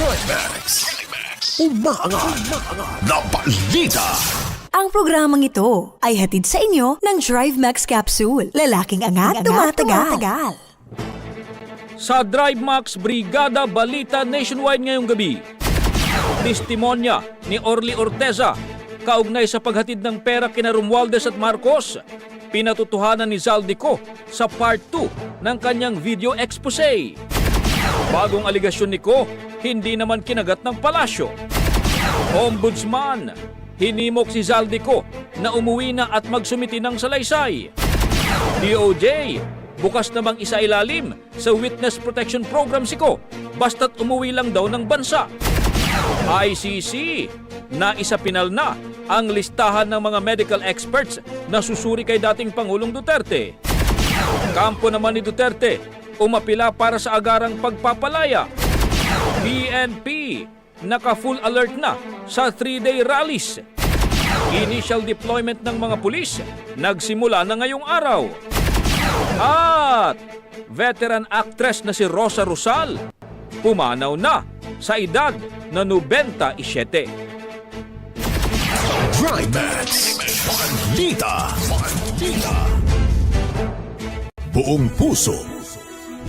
Drive Max. Umaangat na balita. Ang programang ito ay hatid sa inyo ng Drive Max Capsule. Lalaking angat, tumatagal. Sa Drive Max Brigada Balita Nationwide ngayong gabi. Testimonya ni Orly Orteza kaugnay sa paghatid ng pera kina Romualdez at Marcos. Pinatutuhanan ni Zaldico sa part 2 ng kanyang video expose. Bagong aligasyon ni Ko, hindi naman kinagat ng palasyo. Ombudsman, hinimok si Zaldico na umuwi na at magsumiti ng salaysay. DOJ, bukas namang isailalim sa Witness Protection Program si Ko basta't umuwi lang daw ng bansa. ICC, na isa pinal na ang listahan ng mga medical experts na susuri kay dating Pangulong Duterte. Kampo naman ni Duterte, umapila para sa agarang pagpapalaya. PNP, naka-full alert na sa three-day rallies. Initial deployment ng mga pulis nagsimula na ngayong araw. At veteran actress na si Rosa Rosal pumanaw na sa edad na 97. Drive Max. Balita. Balita. Buong puso.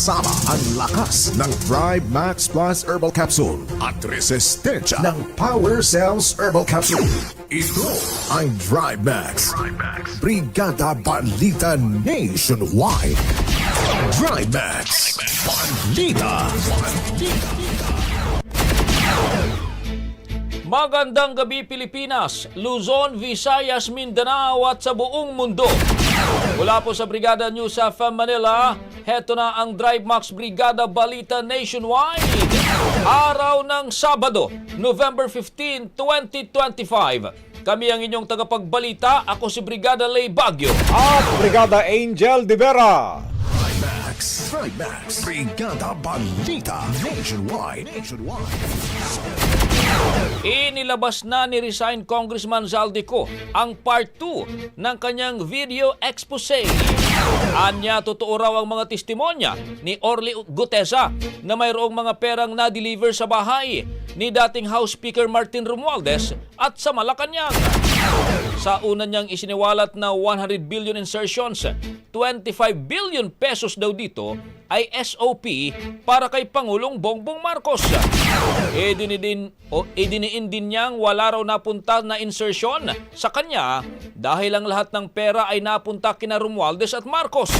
Kasama ang lakas ng Thrive Max Plus Herbal Capsule at resistensya ng Power Cells Herbal Capsule. Ito ang Thrive Max. Brigada Balita Nationwide. Thrive Max. Balita. Magandang gabi Pilipinas, Luzon, Visayas, Mindanao at sa buong mundo. Mula po sa Brigada News sa FM Manila, heto na ang Drive Max Brigada Balita Nationwide. Araw ng Sabado, November 15, 2025. Kami ang inyong tagapagbalita. Ako si Brigada Lay Bagyo. at Brigada Angel de Vera. Max. Thrive Max. Brigada Balita Nationwide. Nationwide. Inilabas na ni resign Congressman Zaldico ang part 2 ng kanyang video expose. Anya totoo raw ang mga testimonya ni Orly Gutesa na mayroong mga perang na-deliver sa bahay ni dating House Speaker Martin Romualdez at sa Malacanang. Sa una niyang isiniwalat na 100 billion insertions, 25 billion pesos daw dito ay SOP para kay Pangulong Bongbong Marcos. E dinidin, o idiniin din niyang wala raw napunta na insertion sa kanya dahil ang lahat ng pera ay napunta kina Romualdez at Marcos.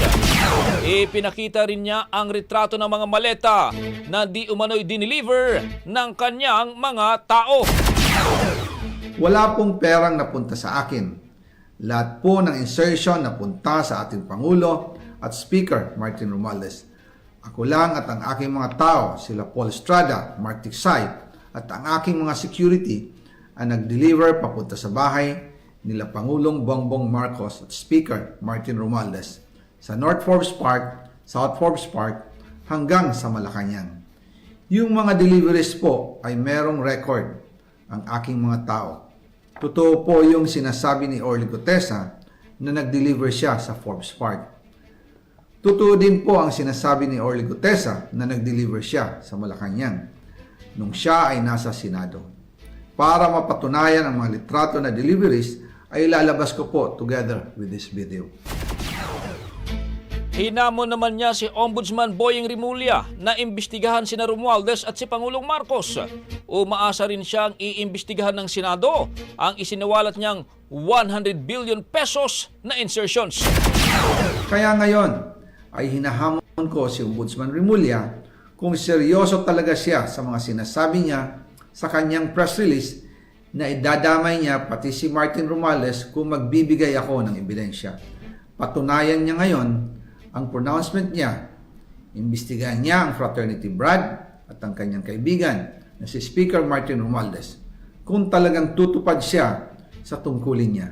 Ipinakita rin niya ang retrato ng mga maleta na di umano'y dineliver ng kanyang mga tao. Wala pong perang napunta sa akin. Lahat po ng insertion napunta sa ating Pangulo at Speaker Martin Romualdez. Ako lang at ang aking mga tao, sila Paul Estrada, Mark Tiksay, at ang aking mga security ang nag-deliver papunta sa bahay nila Pangulong Bongbong Marcos at Speaker Martin Romualdez sa North Forbes Park, South Forbes Park hanggang sa Malacanang. Yung mga deliveries po ay merong record ang aking mga tao. Totoo po yung sinasabi ni Orly Gutesa na nag-deliver siya sa Forbes Park. Totoo din po ang sinasabi ni Orly Gutesa na nag-deliver siya sa Malacanang nung siya ay nasa Senado. Para mapatunayan ang mga litrato na deliveries ay lalabas ko po together with this video. Hinamon naman niya si Ombudsman Boying Rimulya na imbestigahan sina Romualdez at si Pangulong Marcos. Umaasa rin siyang iimbestigahan ng Senado ang isiniwalat niyang 100 billion pesos na insertions. Kaya ngayon ay hinahamon ko si Ombudsman Rimulya kung seryoso talaga siya sa mga sinasabi niya sa kanyang press release na idadamay niya pati si Martin Romales kung magbibigay ako ng ebidensya. Patunayan niya ngayon ang pronouncement niya. Imbestigahan niya ang fraternity Brad at ang kanyang kaibigan na si Speaker Martin Romualdez kung talagang tutupad siya sa tungkulin niya.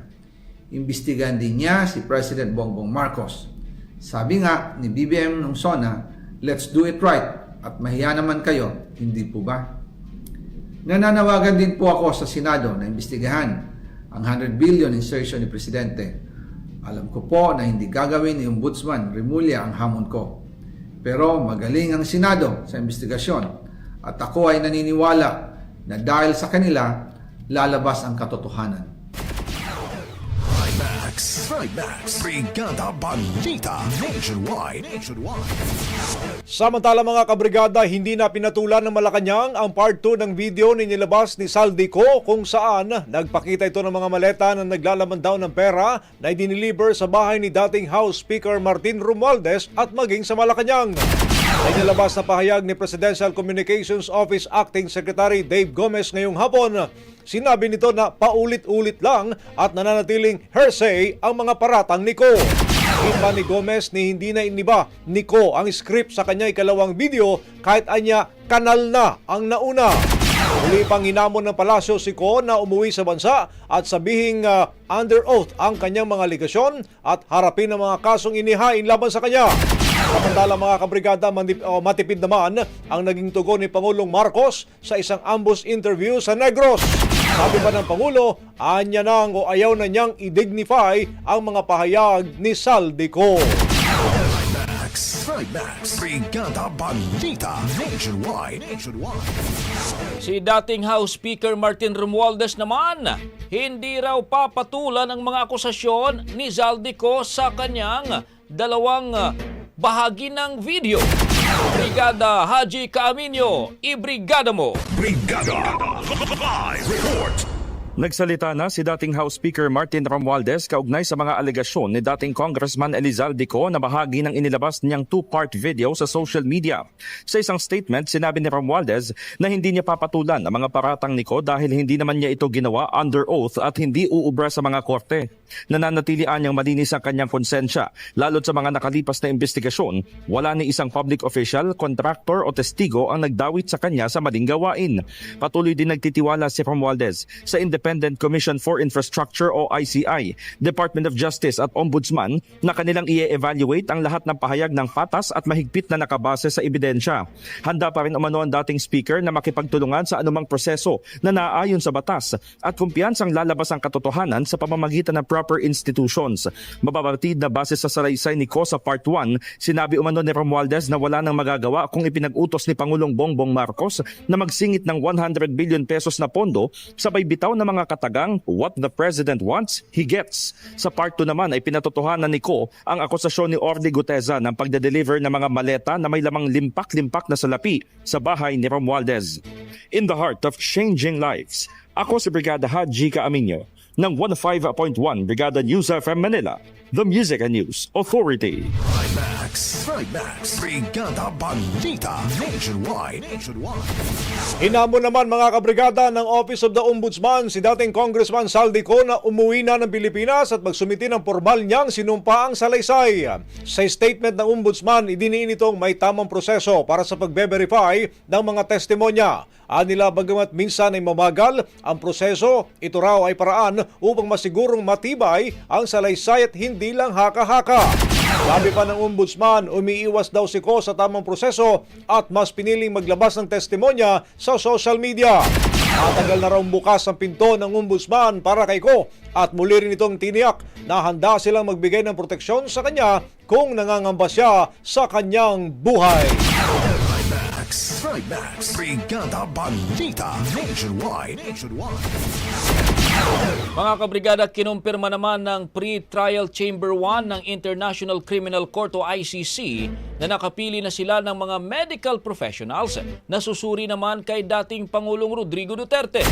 Imbestigahan din niya si President Bongbong Marcos. Sabi nga ni BBM nung SONA, let's do it right at mahiya naman kayo, hindi po ba? Nananawagan din po ako sa Senado na imbestigahan ang 100 billion insertion ni Presidente. Alam ko po na hindi gagawin ni Ombudsman Remulla ang hamon ko. Pero magaling ang Senado sa investigasyon at ako ay naniniwala na dahil sa kanila, lalabas ang katotohanan. Max, Max, Brigada Balita Nationwide. Nationwide. Samantala mga kabrigada, hindi na pinatulan ng Malacanang ang part 2 ng video ni nilabas ni Saldico kung saan nagpakita ito ng mga maleta na naglalaman daw ng pera na idiniliver sa bahay ni dating House Speaker Martin Romualdez at maging sa Malacanang. Ay nilabas na pahayag ni Presidential Communications Office Acting Secretary Dave Gomez ngayong hapon. Sinabi nito na paulit-ulit lang at nananatiling hearsay ang mga paratang ni Ko. Iba ni Gomez ni hindi na iniba ni Ko ang script sa kanya ikalawang video kahit anya kanal na ang nauna. Muli pang hinamon ng palasyo si Ko na umuwi sa bansa at sabihing ah, under oath ang kanyang mga ligasyon at harapin ang mga kasong inihain laban sa kanya. Samantala mga kabrigada, matipid naman ang naging tugon ni Pangulong Marcos sa isang ambush interview sa Negros. Sabi pa ng Pangulo, anya nang o ayaw na niyang i-dignify ang mga pahayag ni Saldico. Max, Max, Brigada Balita Nationwide. Nationwide. Si dating House Speaker Martin Romualdez naman, hindi raw papatulan ang mga akusasyon ni Zaldico sa kanyang dalawang bahagi ng video. Brigada Haji Caaminio, ibrigada mo! Brigada Live Report. Nagsalita na si dating House Speaker Martin Romualdez kaugnay sa mga alegasyon ni dating Congressman Elizalde Co na bahagi ng inilabas niyang two-part video sa social media. Sa isang statement, sinabi ni Romualdez na hindi niya papatulan ang mga paratang ni Co dahil hindi naman niya ito ginawa under oath at hindi uubra sa mga korte. Nananatilian niyang malinis ang kanyang konsensya, lalo't sa mga nakalipas na investigasyon, wala ni isang public official, contractor o testigo ang nagdawit sa kanya sa maling gawain. Patuloy din nagtitiwala si Romualdez sa independent Commission for Infrastructure o ICI, Department of Justice at Ombudsman na kanilang i-evaluate ang lahat ng pahayag ng patas at mahigpit na nakabase sa ebidensya. Handa pa rin umano ang dating speaker na makipagtulungan sa anumang proseso na naaayon sa batas at kumpiyansang lalabas ang katotohanan sa pamamagitan ng proper institutions. Mababatid na base sa salaysay ni Ko sa Part 1, sinabi umano ni Romualdez na wala nang magagawa kung ipinag-utos ni Pangulong Bongbong Marcos na magsingit ng 100 billion pesos na pondo sabay bitaw ng mga katagang what the president wants, he gets. Sa part 2 naman ay pinatotohanan ni Ko ang akusasyon ni Orly Guteza ng pagde-deliver ng mga maleta na may lamang limpak-limpak na salapi sa bahay ni Romualdez. In the heart of changing lives, ako si Brigada Haji Kaaminyo ng 105.1 Brigada News FM Manila, the Music and News Authority. Trimax, Trimax, Brigada Balita, Nationwide, Nationwide. Hinamon naman mga kabrigada ng Office of the Ombudsman si dating Congressman Saldico na umuwi na ng Pilipinas at magsumiti ng formal niyang sinumpaang salaysay. Sa statement ng Ombudsman, idiniin itong may tamang proseso para sa pagbe-verify ng mga testimonya. Anila bagamat minsan ay mamagal ang proseso, ito raw ay paraan upang masigurong matibay ang salaysay at hindi lang haka-haka. Sabi pa ng ombudsman, umiiwas daw si Ko sa tamang proseso at mas piniling maglabas ng testimonya sa social media. Matagal na raw bukas ang pinto ng ombudsman para kay Ko at muli rin itong tiniyak na handa silang magbigay ng proteksyon sa kanya kung nangangamba siya sa kanyang buhay. Trimax, Brigada Balita, Nationwide. Mga kabrigada, kinumpirma naman ng Pre-Trial Chamber 1 ng International Criminal Court o ICC na nakapili na sila ng mga medical professionals na susuri naman kay dating Pangulong Rodrigo Duterte.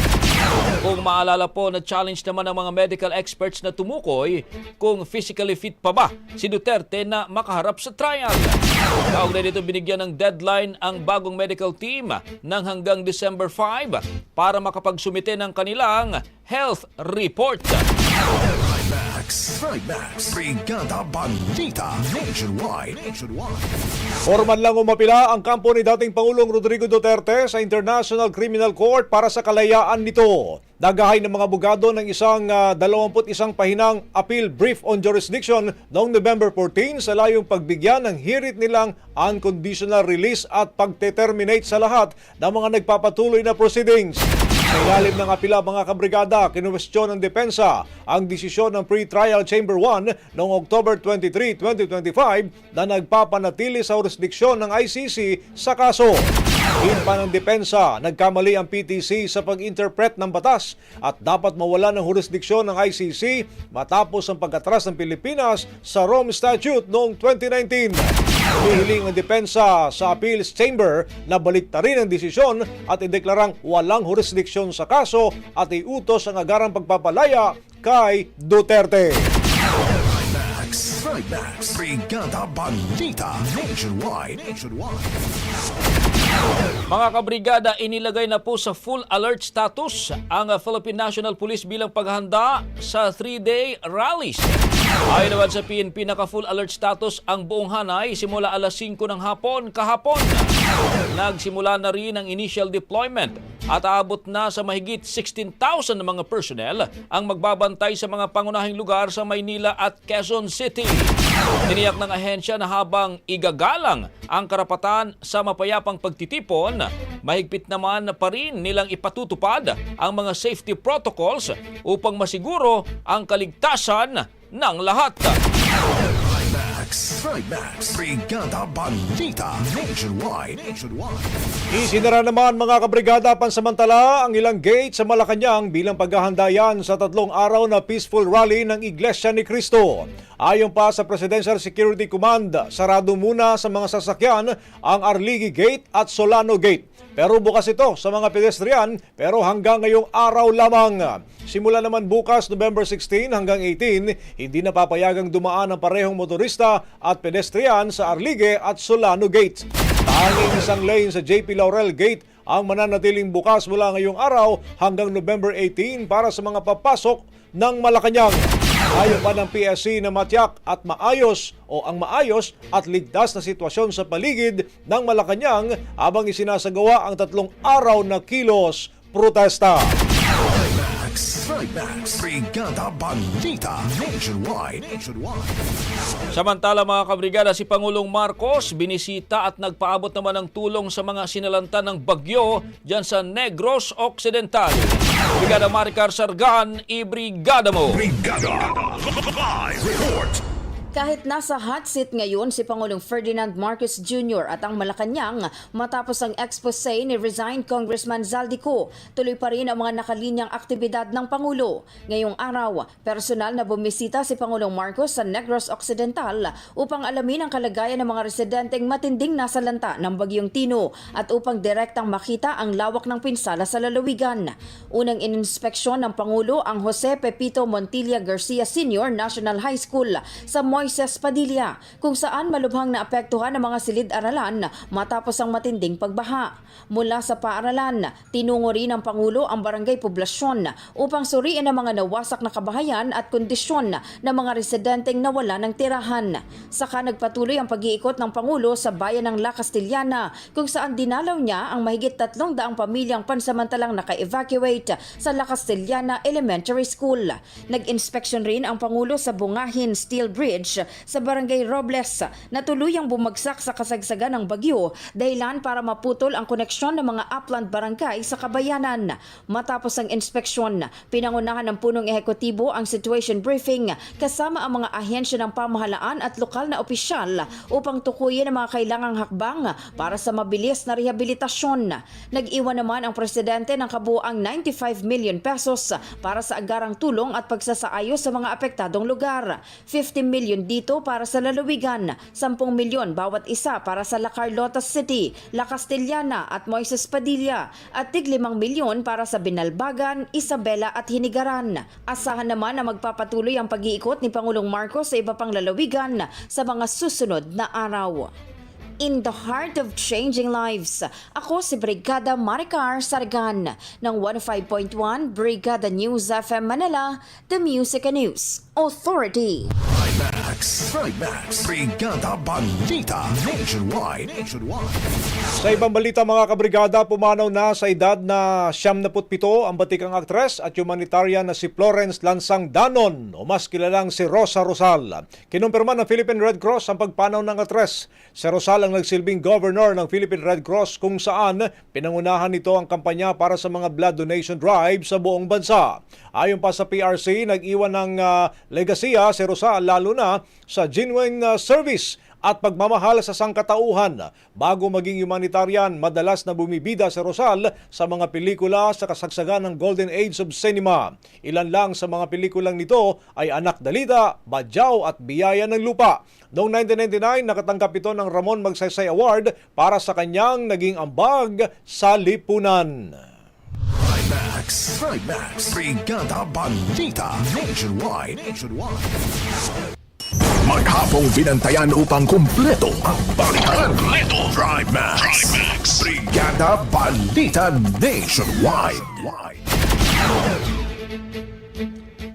Kung maalala po na challenge naman ng mga medical experts na tumukoy kung physically fit pa ba si Duterte na makaharap sa trial. Kaugnay dito binigyan ng deadline ang bagong medical team ng hanggang December 5 para makapagsumite ng kanilang health report. Trimax, Trimax, Brigada Nationwide, Nationwide. Formal lang umapila ang kampo ni dating Pangulong Rodrigo Duterte sa International Criminal Court para sa kalayaan nito. Nagahay ng mga abogado ng isang ah, 21 pahinang appeal brief on jurisdiction noong November 14 sa layong pagbigyan ng hirit nilang unconditional release at pagte-terminate sa lahat ng mga nagpapatuloy na proceedings. Sa ilalim ng apila mga kabrigada, kinuwestiyon ng depensa ang desisyon ng pre-trial Chamber 1 noong October 23, 2025 na nagpapanatili sa jurisdiksyon ng ICC sa kaso. Din pa ng depensa, nagkamali ang PTC sa pag-interpret ng batas at dapat mawala ng jurisdiksyon ng ICC matapos ang pagkatras ng Pilipinas sa Rome Statute noong 2019. Humihiling ang depensa sa Appeals Chamber na baliktarin ang desisyon at ideklarang walang jurisdiksyon sa kaso at iutos ang agarang pagpapalaya kay Duterte. Trimax, Brigada Balita, Nationwide, Nationwide. Mga kabrigada, inilagay na po sa full alert status ang Philippine National Police bilang paghahanda sa 3-day rallies. Ayon naman sa PNP, naka-full alert status ang buong hanay simula alas 5 ng hapon kahapon. Nagsimula na rin ang initial deployment at aabot na sa mahigit 16,000 na mga personnel ang magbabantay sa mga pangunahing lugar sa Maynila at Quezon City. Tiniyak ng ahensya na habang igagalang ang karapatan sa mapayapang pagtitipon, mahigpit naman pa rin nilang ipatutupad ang mga safety protocols upang masiguro ang kaligtasan ng lahat. Trimax, Trimax, Brigada Balita, Nationwide, Nationwide. Isinara naman mga kabrigada pansamantala ang ilang gate sa Malacanang bilang paghahanda yan sa tatlong araw na peaceful rally ng Iglesia ni Cristo. Ayon pa sa Presidential Security Command, sarado muna sa mga sasakyan ang Arligi Gate at Solano Gate. Pero bukas ito sa mga pedestrian pero hanggang ngayong araw lamang. Simula naman bukas November 16 hanggang 18, hindi na papayagang dumaan ang parehong motorista at pedestrian sa Arlige at Solano Gate. Tanging isang lane sa JP Laurel Gate ang mananatiling bukas mula ngayong araw hanggang November 18 para sa mga papasok ng Malacanang. Ayon pa ng PSC na matyak at maayos o ang maayos at ligtas na sitwasyon sa paligid ng Malacanang habang isinasagawa ang tatlong araw na kilos protesta. Trimax. Brigada Balita. Nationwide. Nationwide. Samantala mga kabrigada, si Pangulong Marcos binisita at nagpaabot naman ng tulong sa mga sinalanta ng bagyo dyan sa Negros Occidental. Brigada Maricar Sargan, ibrigada mo! Brigada. Live report. Kahit nasa hot seat ngayon si Pangulong Ferdinand Marcos Jr. at ang Malacanang matapos ang expose ni resigned Congressman Zaldico, tuloy pa rin ang mga nakalinyang aktibidad ng Pangulo. Ngayong araw, personal na bumisita si Pangulong Marcos sa Negros Occidental upang alamin ang kalagayan ng mga residenteng matinding nasa lanta ng Bagyong Tino at upang direktang makita ang lawak ng pinsala sa lalawigan. Unang ininspeksyon ng Pangulo ang Jose Pepito Montilla Garcia Sr. National High School sa Moises Padilla kung saan malubhang naapektuhan ng mga silid-aralan matapos ang matinding pagbaha. Mula sa paaralan, tinungo rin ng Pangulo ang barangay poblasyon upang suriin ang mga nawasak na kabahayan at kondisyon ng mga residenteng nawala ng tirahan. Saka nagpatuloy ang pag-iikot ng Pangulo sa bayan ng La Castellana kung saan dinalaw niya ang mahigit tatlong daang pamilyang pansamantalang naka-evacuate sa La Castellana Elementary School. Nag-inspeksyon rin ang Pangulo sa Bungahin Steel Bridge sa Barangay Robles na tuluyang bumagsak sa kasagsagan ng bagyo dahilan para maputol ang koneksyon ng mga upland barangay sa kabayanan. Matapos ang inspeksyon, pinangunahan ng punong ehekutibo ang situation briefing kasama ang mga ahensya ng pamahalaan at lokal na opisyal upang tukuyin ang mga kailangang hakbang para sa mabilis na rehabilitasyon. Nag-iwan naman ang presidente ng kabuang 95 million pesos para sa agarang tulong at pagsasaayos sa mga apektadong lugar. 50 million dito para sa lalawigan, 10 milyon bawat isa para sa La Carlota City, La Castellana at Moises Padilla at tig 5 milyon para sa Binalbagan, Isabela at Hinigaran. Asahan naman na magpapatuloy ang pag-iikot ni Pangulong Marcos sa iba pang lalawigan sa mga susunod na araw. In the heart of changing lives, ako si Brigada Maricar Sargan ng 105.1 Brigada News FM Manila, The Music and News Authority. Trimax. Trimax. Brigada Balita. Nationwide. Nationwide. Sa ibang balita mga kabrigada, pumanaw na sa edad na 77 ang batikang aktres at humanitarian na si Florence Lansang Danon o mas kilalang si Rosa Rosal. Kinumpirma ng Philippine Red Cross ang pagpanaw ng aktres. Si Rosal ang nagsilbing governor ng Philippine Red Cross kung saan pinangunahan nito ang kampanya para sa mga blood donation drive sa buong bansa. Ayon pa sa PRC, nag-iwan ng uh, legasiya si Rosal lalo na sa genuine uh, service at pagmamahal sa sangkatauhan. Bago maging humanitarian, madalas na bumibida si Rosal sa mga pelikula sa kasagsagan ng Golden Age of Cinema. Ilan lang sa mga pelikulang nito ay Anak Dalida, Badyaw at Biyaya ng Lupa. Noong 1999, nakatanggap ito ng Ramon Magsaysay Award para sa kanyang naging ambag sa lipunan. Trimax. Trimax. Brigada Balita. Nationwide. Nationwide. Maghapong binantayan upang kumpleto ang balitan. Kumpleto. Trimax. Trimax. Brigada Balita Nationwide.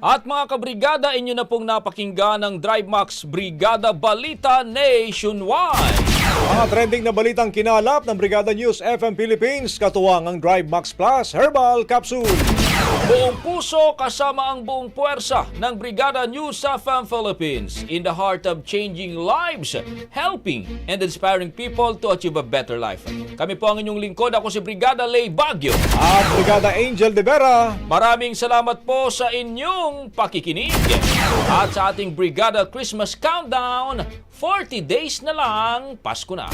At mga kabrigada, inyo na pong napakinggan ng Drive Max Brigada Balita Nationwide. Mga trending na balitang kinalap ng Brigada News FM Philippines, katuwang ang Drive Max Plus Herbal Capsule. Buong puso kasama ang buong puwersa ng Brigada News FM Philippines in the heart of changing lives, helping and inspiring people to achieve a better life. Kami po ang inyong lingkod. Ako si Brigada Lay Bagyo. At Brigada Angel de Vera. Maraming salamat po sa inyong pakikinig. At sa ating Brigada Christmas Countdown, 40 days na lang, Pasko na.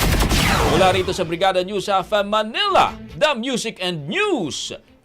Mula rito sa Brigada News FM Manila, the Music and News